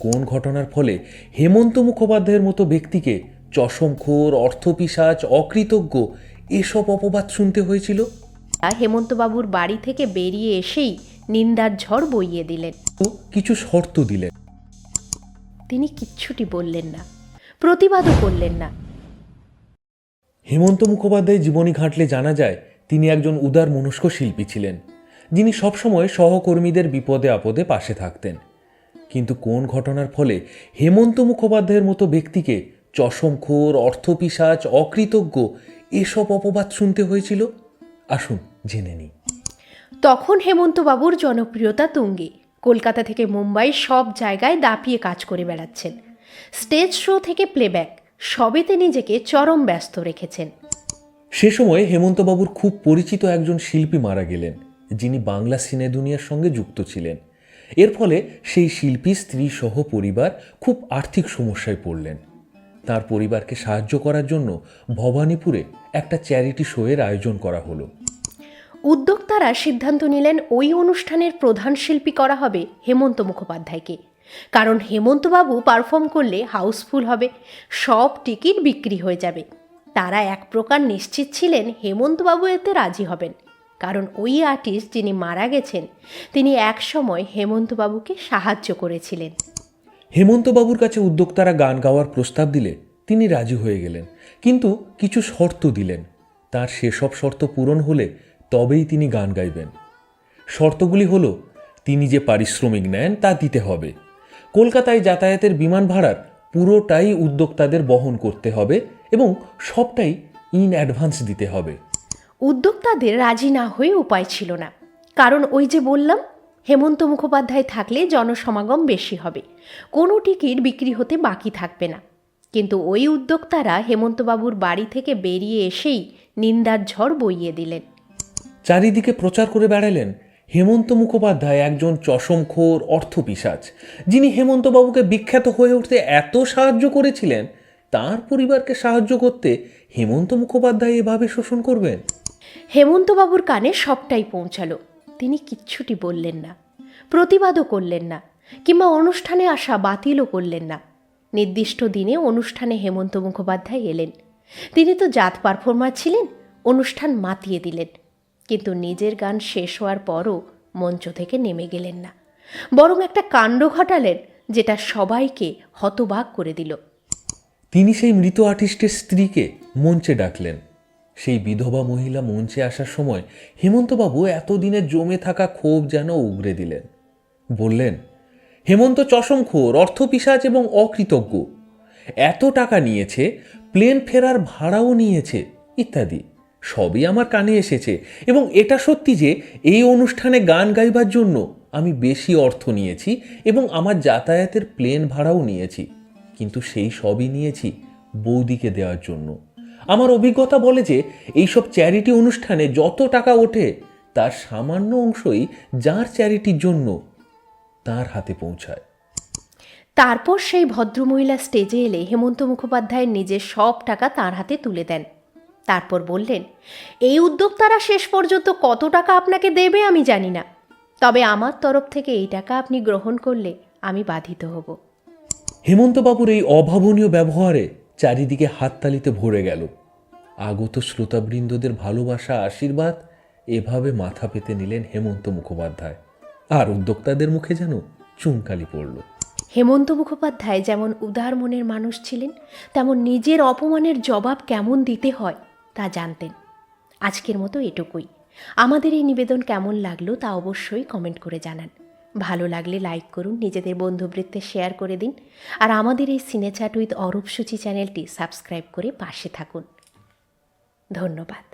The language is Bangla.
কোন ঘটনার ফলে হেমন্ত মুখোপাধ্যায়ের মতো ব্যক্তিকে চশমখোর অর্থপিশাচ অকৃতজ্ঞ এসব অপবাদ শুনতে হয়েছিল? হেমন্তবাবুর বাড়ি থেকে বেরিয়ে এসেই নিন্দার ঝড় বইয়ে দিলেন। তো কিছু শর্ত দিলেন। তিনি কিচ্ছুটি বললেন না প্রতিবাদও করলেন না। হেমন্ত মুখোপাধ্যায় জীবনী ঘাঁটলে জানা যায় তিনি একজন উদার মনস্ক শিল্পী ছিলেন যিনি সবসময় সহকর্মীদের বিপদে আপদে পাশে থাকতেন। কিন্তু কোন ঘটনার ফলে হেমন্ত মুখোপাধ্যায়ের মতো ব্যক্তিকে চশমখোর অর্থপিশাচ অকৃতজ্ঞ এসব অপবাদ শুনতে হয়েছিল? আসুন জেনে নিই। তখন হেমন্তবাবুর জনপ্রিয়তা তুঙ্গে। কলকাতা থেকে মুম্বাই সব জায়গায় দাপিয়ে কাজ করে বেড়াচ্ছেন। স্টেজ শো থেকে প্লেব্যাক সবেতে নিজেকে চরম ব্যস্ত রেখেছেন। সে সময় হেমন্তবাবুর খুব পরিচিত একজন শিল্পী মারা গেলেন যিনি বাংলা সিনে দুনিয়ার সঙ্গে যুক্ত ছিলেন। এর ফলে সেই শিল্পী, স্ত্রী সহ পরিবার খুব আর্থিক সমস্যায় পড়লেন। তার পরিবারকে সাহায্য করার জন্য ভবানীপুরে একটা চ্যারিটি শোয়ের আয়োজন করা হলো। উদ্যোক্তারা সিদ্ধান্ত নিলেন ওই অনুষ্ঠানের প্রধান শিল্পী করা হবে হেমন্ত মুখোপাধ্যায়কে। কারণ হেমন্তবাবু পারফর্ম করলে হাউসফুল হবে, সব টিকিট বিক্রি হয়ে যাবে। তারা এক প্রকার নিশ্চিত ছিলেন হেমন্তবাবু এতে রাজি হবেন। কারণ ওই আর্টিস্ট যিনি মারা গেছেন, তিনি একসময় হেমন্তবাবুকে সাহায্য করেছিলেন। হেমন্তবাবুর কাছে উদ্যোক্তারা গান গাওয়ার প্রস্তাব দিলে তিনি রাজি হয়ে গেলেন, কিন্তু কিছু শর্ত দিলেন। তার সেসব শর্ত পূরণ হলে তবেই তিনি গান গাইবেন। শর্তগুলি হল, তিনি যে পারিশ্রমিক নেন তা দিতে হবে। কলকাতায় যাতায়াতের বিমান ভাড়ার পুরোটাই উদ্যোক্তাদের বহন করতে হবে এবং সবটাই ইন অ্যাডভান্স দিতে হবে। উদ্যোক্তাদের রাজি না হয়ে উপায় ছিল না। কারণ ওই যে বললাম, হেমন্ত মুখোপাধ্যায় থাকলে জনসমাগম বেশি হবে। কোনো টিকিট বিক্রি হতে বাকি থাকবে না। কিন্তু ওই উদ্যোক্তারা হেমন্তবাবুর বাড়ি থেকে বেরিয়ে এসেই নিন্দার ঝড় বইয়ে দিলেন। চারিদিকে প্রচার করে বেড়ালেন হেমন্ত মুখোপাধ্যায় একজন চশমখোর অর্থপিশাচ, যিনি হেমন্তবাবুকে বিখ্যাত হয়ে উঠতে এত সাহায্য করেছিলেন, তার পরিবারকে সাহায্য করতে হেমন্ত মুখোপাধ্যায় এভাবে শোষণ করবেন? হেমন্তবাবুর কানে সবটাই পৌঁছালো। তিনি কিচ্ছুটি বললেন না, প্রতিবাদও করলেন না, কিংবা অনুষ্ঠানে আসা বাতিলও করলেন না। নির্দিষ্ট দিনে অনুষ্ঠানে হেমন্ত মুখোপাধ্যায় এলেন। তিনি তো জাত পারফর্মার ছিলেন, অনুষ্ঠান মাতিয়ে দিলেন। কিন্তু নিজের গান শেষ হওয়ার পরও মঞ্চ থেকে নেমে গেলেন না। বরং একটা কাণ্ড ঘটালেন, যেটা সবাইকে হতবাক করে দিল। তিনি সেই মৃত আর্টিস্টের স্ত্রীকে মঞ্চে ডাকলেন। সেই বিধবা মহিলা মঞ্চে আসার সময় হেমন্তবাবু এতদিনে জমে থাকা ক্ষোভ যেন উগরে দিলেন। বললেন, হেমন্ত চশমখোর অর্থপিশাচ এবং অকৃতজ্ঞ। এত টাকা নিয়েছে, প্লেন ফেরার ভাড়াও নিয়েছে, ইত্যাদি। সবই আমার কানে এসেছে এবং এটা সত্যি যে এই অনুষ্ঠানে গান গাইবার জন্য আমি বেশি অর্থ নিয়েছি এবং আমার যাতায়াতের প্লেন ভাড়াও নিয়েছি। কিন্তু সেই সবই নিয়েছি বৌদিকে দেওয়ার জন্য। আমার অভিজ্ঞতা বলে যে এইসব চ্যারিটি অনুষ্ঠানে যত টাকা ওঠে তার সামান্য অংশই যার চ্যারিটির জন্য তার হাতে পৌঁছায়। তারপর সেই ভদ্রমহিলা স্টেজে এলে হেমন্ত মুখোপাধ্যায় নিজের সব টাকা তার হাতে তুলে দেন। তারপর বললেন এই উদ্যোক্তারা শেষ পর্যন্ত কত টাকা আপনাকে দেবে আমি জানি না। তবে আমার তরফ থেকে এই টাকা আপনি গ্রহণ করলে আমি বাধিত হব। হেমন্তবাবুর এই অভাবনীয় ব্যবহারে চারিদিকে হাততালিতে ভরে গেল। আগত শ্রোতাবৃন্দদের ভালোবাসা, আশীর্বাদ এভাবে মাথা পেতে নিলেন হেমন্ত মুখোপাধ্যায়। আর উদ্যোক্তাদের মুখে যেন চুনকালি পড়ল। হেমন্ত মুখোপাধ্যায় যেমন উদার মনের মানুষ ছিলেন, তেমন নিজের অপমানের জবাব কেমন দিতে হয় তা জানতেন। আজকের মতো এটুকুই। আমাদের এই নিবেদন কেমন লাগল তা অবশ্যই কমেন্ট করে জানান। ভালো লাগলে লাইক করুন, নিজেদের বন্ধুবৃত্তে শেয়ার করে দিন, আর আমাদের এই সিনেচ্যাট উইথ অরূপসূচি চ্যানেলটি সাবস্ক্রাইব করে পাশে থাকুন। ধন্যবাদ।